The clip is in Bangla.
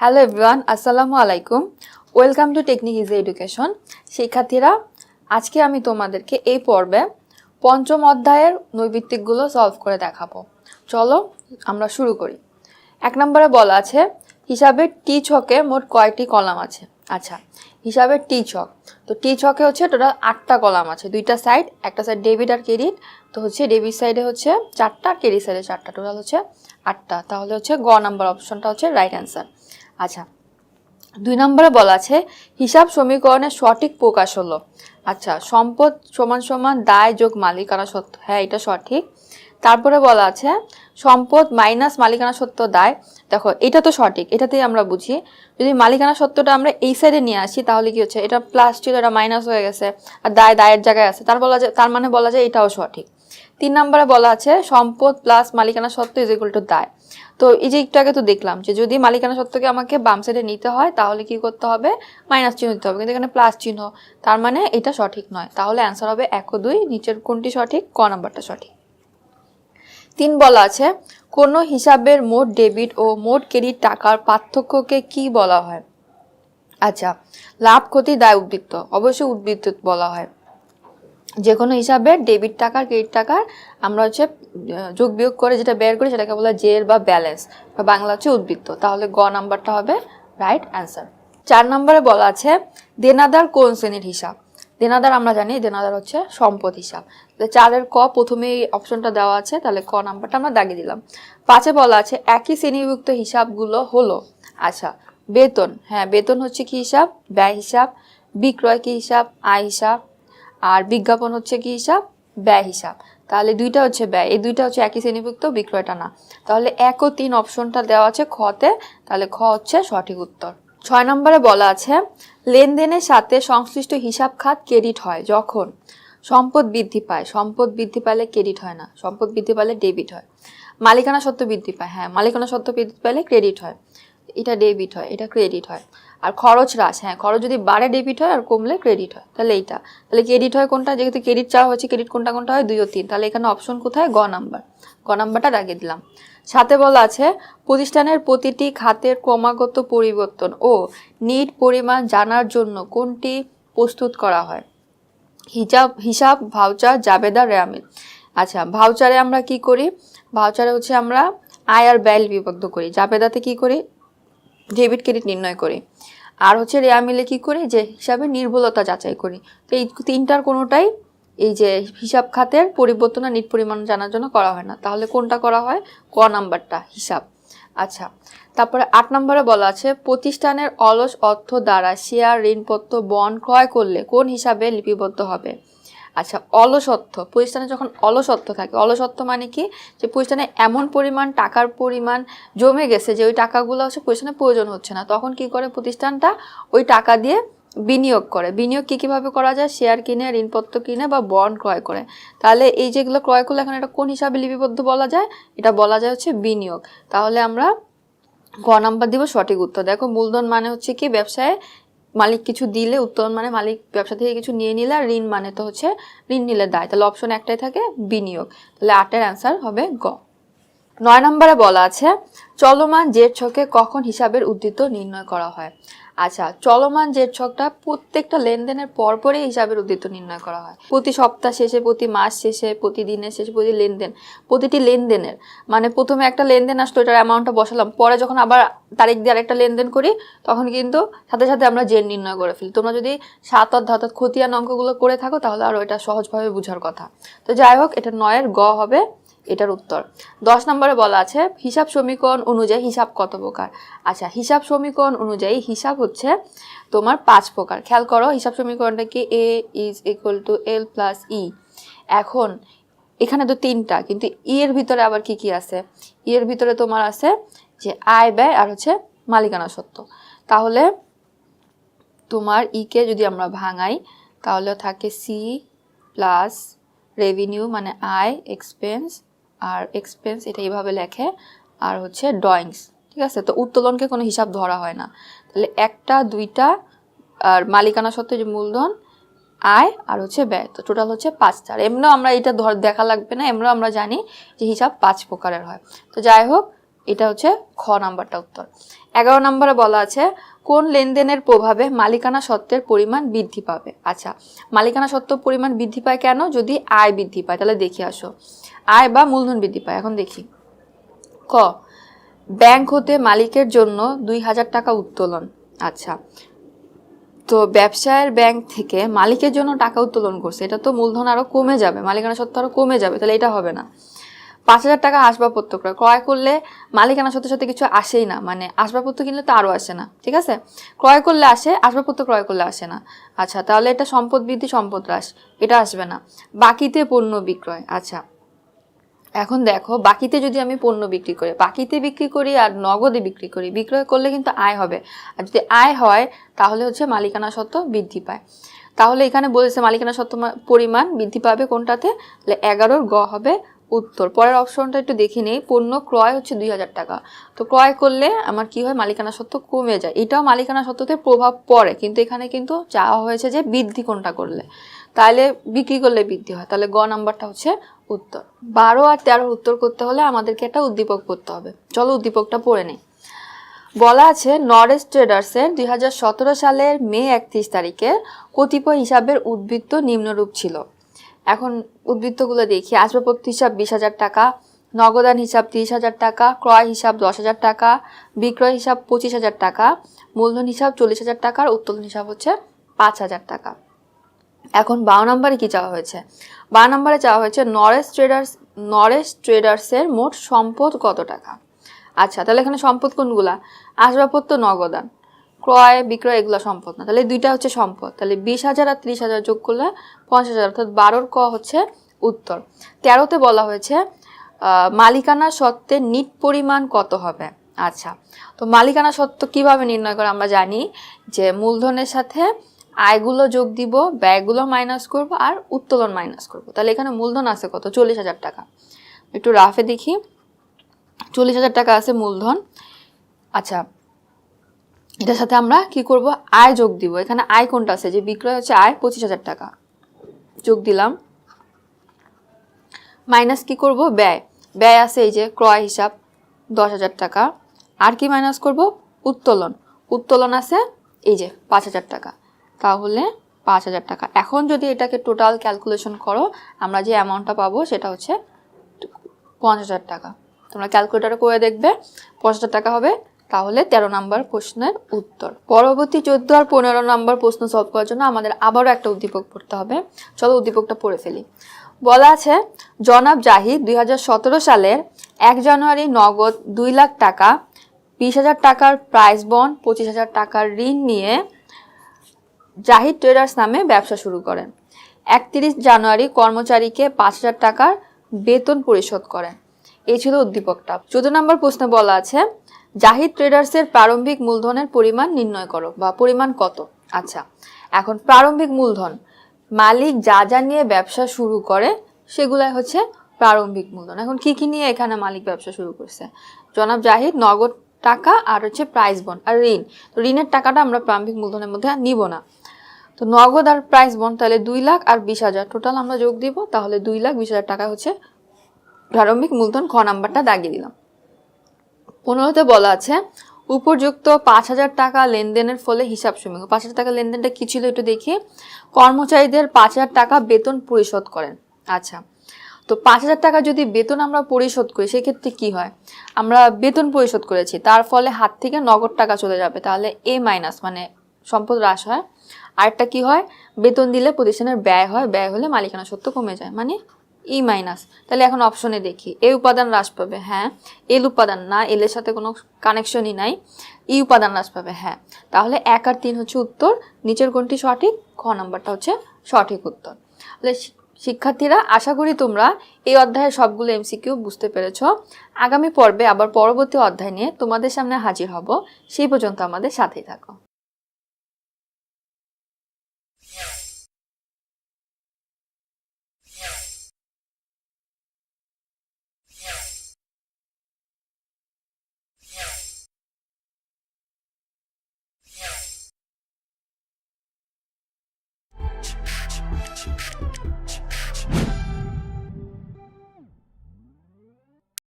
হ্যালো এভরিওয়ান আসসালামু আলাইকুম welcome to technique easy education শিক্ষার্থীরা, আজকে আমি তোমাদেরকে এই পর্বে পঞ্চম অধ্যায়ের নৈবিত্তিকগুলো সলভ করে দেখাবো। চলো আমরা শুরু করি। এক নম্বরে বলা আছে হিসাবে টি ছকে মোট কয়টি কলাম আছে? আচ্ছা হিসাবে টি ছক। তো টি ছকে হচ্ছে টোটাল আটটা কলাম আছে। দুইটা সাইড, একটা সাইড ডেবিট আর ক্রেডিট। তো হচ্ছে ডেবিট সাইডে হচ্ছে চারটা আর ক্রেডিট সাইডে চারটা। টোটাল হচ্ছে আটটা। তাহলে হচ্ছে গ নাম্বার অপশনটা হচ্ছে রাইট অ্যান্সার আচ্ছা দুই নম্বরে বলা আছে, হিসাব সমীকরণের সঠিক প্রকাশ হলো। আচ্ছা সম্পদ সমান সমান দায় যোগ মালিকানা সত্য হ্যাঁ এটা সঠিক। তারপরে বলা আছে, সম্পদ মাইনাস মালিকানা সত্য দায়। দেখো, এটা তো সঠিক, এটাতেই আমরা বুঝি। যদি মালিকানা সত্যটা আমরা এই সাইডে নিয়ে আসি, তাহলে কি হচ্ছে? এটা প্লাস ছিল, এটা মাইনাস হয়ে গেছে। আর দায়, দায়ের জায়গায় আছে। তার বলা যায়, তার মানে বলা যায় এটাও সঠিক। তিন নম্বরে বলা আছে, সম্পদ প্লাস মালিকানা সত্ত্ব ইজ ইকুয়াল টু দায়। তো এই যে একটু আগে তো দেখলাম যে যদি মালিকানা সত্ত্বকে আমাকে বাম সাইডে নিতে হয়, তাহলে কি করতে হবে? মাইনাস চিহ্ন দিতে হবে। কিন্তু এখানে প্লাস চিহ্ন, তার মানে এটা সঠিক নয়। তাহলে অ্যান্সার হবে এক ও দুই, নিচের কোনটি সঠিক, ক নাম্বারটা সঠিক। তিন বলা আছে, কোনো হিসাবের মোট ডেবিট ও মোট ক্রেডিট টাকার পার্থক্যকে কি বলা হয়? আচ্ছা লাভ, ক্ষতি, দায়, উদ্বৃত্ত। অবশ্যই উদ্বৃত্ত বলা হয়। যে কোনো হিসাবে ডেবিট টাকার ক্রেডিট টাকার আমরা হচ্ছে যোগ বিয়োগ করে যেটা বের করি সেটাকে বলা জের বা ব্যালেন্স বা বাংলা হচ্ছে উদ্বৃত্ত। তাহলে গ নাম্বারটা হবে রাইট অ্যান্সার চার নম্বরে বলা আছে দেনাদার কোন শ্রেণির হিসাব? দেনাদার আমরা জানি, দেনাদার হচ্ছে সম্পদ হিসাব। চারের ক প্রথমেই অপশনটা দেওয়া আছে, তাহলে ক নাম্বারটা আমরা দাগিয়ে দিলাম। পাঁচে বলা আছে একই শ্রেণীভুক্ত হিসাবগুলো হলো আচ্ছা বেতন। হ্যাঁ বেতন হচ্ছে কি হিসাব? ব্যয় হিসাব, বিক্রয় কি হিসাব? আয় হিসাব আর বিজ্ঞাপন হচ্ছে কি হিসাব? ব্যয় হিসাব। তাহলে দুইটা হচ্ছে ব্যয়। এই দুইটা হচ্ছে একই শ্রেণীভুক্ত বিক্রয়টা না তাহলে এক ও তিন অপশনটা দেওয়া আছে খতে। তাহলে খ হচ্ছে সঠিক উত্তর। ছয় নম্বরে বলা আছে লেনদেনের সাথে সংশ্লিষ্ট হিসাব খাত ক্রেডিট হয় যখন সম্পদ বৃদ্ধি পায়। সম্পদ বৃদ্ধি পেলে ক্রেডিট হয় না। সম্পদ বৃদ্ধি পেলে ডেবিট হয়। মালিকানা সত্ত্ব বৃদ্ধি পায়। হ্যাঁ মালিকানা সত্ত্ব বৃদ্ধি পেলে ক্রেডিট হয়। এটা ডেবিট হয়, এটা ক্রেডিট হয়। আর খরচ হ্রাস হ্যাঁ খরচ যদি বাড়ে ডেবিট হয় আর কমলে ক্রেডিট হয়, তাহলে এইটা। তাহলে ক্রেডিট হয় কোনটা? যেহেতু ক্রেডিট চাওয়া হচ্ছে ক্রেডিট কোনটা কোনটা হয়? দুই ও তিন। তাহলে এখানে অপশন কোথায়? গ নাম্বার গ নাম্বারটা দাগিয়ে দিলাম। সাথে বলা আছে, প্রতিষ্ঠানের প্রতিটি খাতের ক্রমাগত পরিবর্তন ও নিট পরিমাণ জানার জন্য কোনটি প্রস্তুত করা হয়? হিসাব হিসাব ভাউচার জাবেদা, রেয়ামিল। আচ্ছা ভাউচারে আমরা কি করি? ভাউচারে হচ্ছে আমরা আয় আর ব্যয় বিভক্ত করি। জাবেদাতে কি করি? ডেবিট ক্রেডিট নির্ণয় করি। আর হচ্ছে রেয়া মিলে কী করি, যে হিসাবে নির্ভুলতা যাচাই করি। তো এই তিনটার কোনোটাই এই যে হিসাব খাতের পরিবর্তন আর নিট পরিমাণ জানার জন্য করা হয় না। তাহলে কোনটা করা হয়? ক নাম্বারটা, হিসাব। আচ্ছা তারপরে আট নম্বরে বলা আছে, প্রতিষ্ঠানের অলস অর্থ দ্বারা শেয়ার ঋণপত্র বন ক্রয় করলে কোন হিসাবে লিপিবদ্ধ হবে? আচ্ছা অলসত্ব। প্রতিষ্ঠানে যখন অলসত্ব থাকে, অলসত্ব মানে কি? যে প্রতিষ্ঠানে এমন পরিমাণ, টাকার পরিমাণ জমে গেছে যে ওই টাকাগুলো হচ্ছে প্রতিষ্ঠানে প্রয়োজন হচ্ছে না। তখন কি করে প্রতিষ্ঠানটা? ওই টাকা দিয়ে বিনিয়োগ করে। বিনিয়োগ কী কীভাবে করা যায়? শেয়ার কিনে, ঋণপত্র কিনে বা বন্ড ক্রয় করে। তাহলে এই যেগুলো ক্রয় করলে এখন এটা কোন হিসাবে লিপিবদ্ধ বলা যায়? এটা বলা যায় হচ্ছে বিনিয়োগ। তাহলে আমরা ক নাম্বার দিব সঠিক উত্তর। দেখো, মূলধন মানে হচ্ছে কি? ব্যবসায় মালিক কিছু দিলে, উত্তোলন মানে মালিক ব্যবসা থেকে কিছু নিয়ে নিলে আর ঋণ মানে তো হচ্ছে ঋণ নিলে দায়। তাহলে অপশন একটাই থাকে বিনিয়োগ। তাহলে আটের অ্যান্সার হবে গ। নয় নম্বরে বলা আছে, চলমান জেট ছকে কখন হিসাবের উদ্দিত নির্ণয় করা হয়? আচ্ছা চলমান জেট ছকটা প্রত্যেকটা লেনদেনের পরপরই হিসাবের উদ্ধৃত নির্ণয় করা হয়। প্রতি সপ্তাহ শেষে, প্রতি মাস শেষে প্রতিদিনের শেষে, প্রতি লেনদেন, প্রতিটি লেনদেনের। মানে প্রথমে একটা লেনদেন আসলো, এটার অ্যামাউন্টটা বসালাম। পরে যখন আবার তারিখ দিয়ে আরেকটা লেনদেন করি, তখন কিন্তু সাথে সাথে আমরা জেন নির্ণয় করে ফেলি। তোমরা যদি সাত অর্ধ অর্থাৎ খতিয়ান অঙ্কগুলো করে থাকো, তাহলে আরও এটা সহজভাবে বোঝার কথা। তো যাই হোক, এটা নয়ের গ হবে। এটার উত্তর। দশ নম্বরে বলা আছে, হিসাব সমীকরণ অনুযায়ী হিসাব কত প্রকার? আচ্ছা হিসাব সমীকরণ অনুযায়ী হিসাব হচ্ছে তোমার পাঁচ প্রকার। খেয়াল করো, হিসাব সমীকরণটা কি? A is equal to L plus E এখন, এখানে তো তিনটা, কিন্তু ই এর ভিতরে আবার কি কি আছে? ই এর ভিতরে তোমার আছে যে আয়, ব্যয় আর হচ্ছে মালিকানা সত্ত্ব তাহলে তোমার ইকে যদি আমরা ভাঙাই, তাহলে থাকে সি প্লাস রেভিনিউ মানে আয় এক্সপেন্স আর এক্সপেন্স এটা এইভাবে লেখে, আর হচ্ছে ড্রয়িংস ঠিক আছে? তো উত্তোলনকে কোনো হিসাব ধরা হয় না। তাহলে একটা, দুইটা, আর মালিকানা সত্ত্বে যে মূলধন, আয় আর হচ্ছে ব্যয়, তো টোটাল হচ্ছে পাঁচটা আর এমনিও আমরা এটা ধর, দেখা লাগবে না, এমনিও আমরা জানি যে হিসাব পাঁচ প্রকারের হয়। তো যাই হোক এটা হচ্ছে খ নাম্বারটা উত্তর। এগারো নম্বরে বলা আছে, কোন লেনদেনের প্রভাবে মালিকানা সত্ত্বের পরিমাণ বৃদ্ধি পাবে? আচ্ছা মালিকানা সত্ত্ব পরিমাণ বৃদ্ধি পায় কেন? যদি আয় বৃদ্ধি পায়, তাহলে দেখে আসো। আয় বা মূলধন বৃদ্ধি পায়, এখন দেখি। ক, ব্যাংক হতে মালিকের জন্য দুই হাজার টাকা উত্তোলন। আচ্ছা তো ব্যবসায়ের ব্যাংক থেকে মালিকের জন্য টাকা উত্তোলন করছে, এটা তো মূলধন আরও কমে যাবে, মালিকানা সত্ত্ব আরও কমে যাবে, তাহলে এটা হবে না। পাঁচ হাজার টাকা আসবাবপত্র ক্রয় ক্রয় করলে মালিকানা সত্ত্বের সাথে কিছু আসেই না। মানে আসবাবপত্র কিনলে তো আরও আসে না, ঠিক আছে? ক্রয় করলে আসে, আসবাবপত্র ক্রয় করলে আসে না। আচ্ছা তাহলে এটা সম্পদ বৃদ্ধি, সম্পদ হ্রাস, এটা আসবে না। বাকিতে পণ্য বিক্রয় আচ্ছা। এখন দেখো, বাকিতে যদি আমি পণ্য বিক্রি করি, বাকিতে বিক্রি করি আর নগদে বিক্রি করি, বিক্রয় করলে কিন্তু আয় হবে। আর যদি আয় হয়, তাহলে হচ্ছে মালিকানা সত্ত্ব বৃদ্ধি পায়। তাহলে এখানে বলেছে মালিকানা সত্ত্ব পরিমাণ বৃদ্ধি পাবে কোনটাতে? তাহলে এগারোর গ হবে উত্তর। পরের অপশনটা একটু দেখে নেই। পণ্য ক্রয় হচ্ছে দুই হাজার টাকা। তো ক্রয় করলে আমার কি হয়? মালিকানা সত্ত্ব কমে যায়। এটাও মালিকানা সত্ত্বতে প্রভাব পড়ে। কিন্তু এখানে কিন্তু চাওয়া হয়েছে যে বৃদ্ধি কোনটা করলে। তাহলে বিক্রি করলে বৃদ্ধি হয়। তাহলে গ নাম্বারটা হচ্ছে উত্তর। বারো আর তেরো উত্তর করতে হলে আমাদেরকে একটা উদ্দীপক করতে হবে। চলো উদ্দীপকটা পড়ে নেই। বলা আছে, নরেশ ট্রেডার্সের দুই হাজার সতেরো সালের মে একত্রিশ তারিখে কতিপয় হিসাবের উদ্বৃত্ত নিম্নরূপ ছিল। এখন উদ্বৃত্তগুলো দেখি। আসবাবপত্র হিসাব বিশ হাজার টাকা, নগদান হিসাব তিরিশ হাজার টাকা, ক্রয় হিসাব দশ হাজার টাকা, বিক্রয় হিসাব পঁচিশ হাজার টাকা, মূলধন হিসাব চল্লিশ হাজার টাকা, আর উত্তোলন হিসাব হচ্ছে পাঁচ হাজার টাকা। এখন বারো নম্বরে কি চাওয়া হয়েছে? বারো নম্বরে চাওয়া হয়েছে নরেশ ট্রেডার্স, নরেশ ট্রেডার্সের মোট সম্পদ কত টাকা? আচ্ছা তাহলে এখানে সম্পদ কোনগুলা? আসবাবপত্র, নগদান। ক্রয়, বিক্রয় এগুলো সম্পদ না। তাহলে দুইটা হচ্ছে সম্পদ। তাহলে বিশ হাজার আর ত্রিশ হাজার যোগ করলে পঞ্চাশ হাজার, অর্থাৎ বারোর ক হচ্ছে উত্তর। তেরোতে বলা হয়েছে মালিকানা সত্ত্বে নিট পরিমাণ কত হবে? আচ্ছা তো মালিকানা সত্ত্ব কীভাবে নির্ণয় করে আমরা জানি যে মূলধনের সাথে আয়গুলো যোগ দিব, ব্যয়গুলো মাইনাস করব আর উত্তোলন মাইনাস করব। তাহলে এখানে মূলধন আছে কত? চল্লিশ হাজার টাকা। একটু রাফে দেখি। চল্লিশ হাজার টাকা আছে মূলধন। আচ্ছা এটার সাথে আমরা কি করব? আয় যোগ দিব। এখানে আয় কোনটা আছে? যে বিক্রয় হচ্ছে আয়, পঁচিশ হাজার টাকা। যোগ দিলাম। মাইনাস কি করব? ব্যয়। ব্যয় আছে এই যে ক্রয় হিসাব, দশ হাজার টাকা। আর কি মাইনাস করব? উত্তোলন। উত্তোলন আছে এই যে পাঁচ হাজার টাকা। তাহলে পাঁচ হাজার টাকা। এখন যদি এটাকে টোটাল ক্যালকুলেশন করো, আমরা যে অ্যামাউন্টটা পাবো সেটা হচ্ছে পঞ্চাশ হাজার টাকা। তোমরা ক্যালকুলেটারে করে দেখবে, পঞ্চাশ হাজার টাকা হবে। তাহলে তেরো নাম্বার প্রশ্নের উত্তর। পরবর্তী চোদ্দ আর পনেরো নাম্বার প্রশ্ন সলভ করার জন্য আমাদের আবারও একটা উদ্দীপক পড়তে হবে। চলো উদ্দীপকটা পড়ে ফেলি। বলা আছে, জনাব জাহিদ দুই হাজার সতেরো সালের এক জানুয়ারি নগদ দুই লাখ টাকা, বিশ হাজার টাকার প্রাইস বন্ড পঁচিশ হাজার টাকার ঋণ নিয়ে জাহিদ ট্রেডার্স নামে ব্যবসা শুরু করেন। একত্রিশ জানুয়ারি কর্মচারীকে পাঁচ হাজার টাকার বেতন পরিশোধ করেন। এই ছিল উদ্দীপকটা। চোদ্দ নম্বর প্রশ্নে বলা আছে জাহিদ ট্রেডার্সের প্রারম্ভিক মূলধনের পরিমাণ নির্ণয় করো বা পরিমাণ কত? আচ্ছা এখন প্রারম্ভিক মূলধন। মালিক যা যা নিয়ে ব্যবসা শুরু করে, সেগুলাই হচ্ছে প্রারম্ভিক মূলধন। এখন কি কি নিয়ে এখানে মালিক ব্যবসা শুরু করছে? জনাব জাহিদ, নগদ টাকা আর হচ্ছে প্রাইস বন্ড আর ঋণ। তো ঋণের টাকাটা আমরা প্রারম্ভিক মূলধনের মধ্যে নিব না। তো নগদ আর প্রাইস বন্ড তাহলে দুই লাখ আর বিশ হাজার। টোটাল আমরা যোগ দিব, তাহলে দুই লাখ বিশ হাজার টাকা হচ্ছে প্রারম্ভিক মূলধন, খ নাম্বারটা দাগিয়ে দিলাম। পনেরোতে বলা আছে, উপযুক্ত পাঁচ হাজার টাকা লেনদেনের ফলে হিসাব সমীক্ষা পাঁচ হাজার টাকা লেনদেনটা কি ছিল একটু দেখি, কর্মচারীদের পাঁচ হাজার টাকা বেতন পরিশোধ করেন। আচ্ছা তো পাঁচ হাজার টাকা যদি বেতন আমরা পরিশোধ করি, সেক্ষেত্রে কি হয়? আমরা বেতন পরিশোধ করেছি, তার ফলে হাত থেকে নগদ টাকা চলে যাবে, তাহলে এ মাইনাস মানে সম্পদ হ্রাস হয়। আরেকটা কি হয়? বেতন দিলে প্রতিষ্ঠানের ব্যয় হয়, ব্যয় হলে মালিকানা সত্য কমে যায় মানে ই মাইনাস তাহলে এখন অপশনে দেখি। এ উপাদান হ্রাস পাবে হ্যাঁ। এল উপাদান না এল এর সাথে কোনো কানেকশনই নাই। ই উপাদান হ্রাস পাবে হ্যাঁ। তাহলে এক আর তিন হচ্ছে উত্তর। নিচের কোনটি সঠিক? খ নাম্বারটা হচ্ছে সঠিক উত্তর। তাহলে শিক্ষার্থীরা, আশা করি তোমরা এই অধ্যায়ের সবগুলো এমসিকিউ বুঝতে পেরেছ। আগামী পর্বে আবার পরবর্তী অধ্যায় নিয়ে তোমাদের সামনে হাজির হব। সেই পর্যন্ত আমাদের সাথেই থাকো।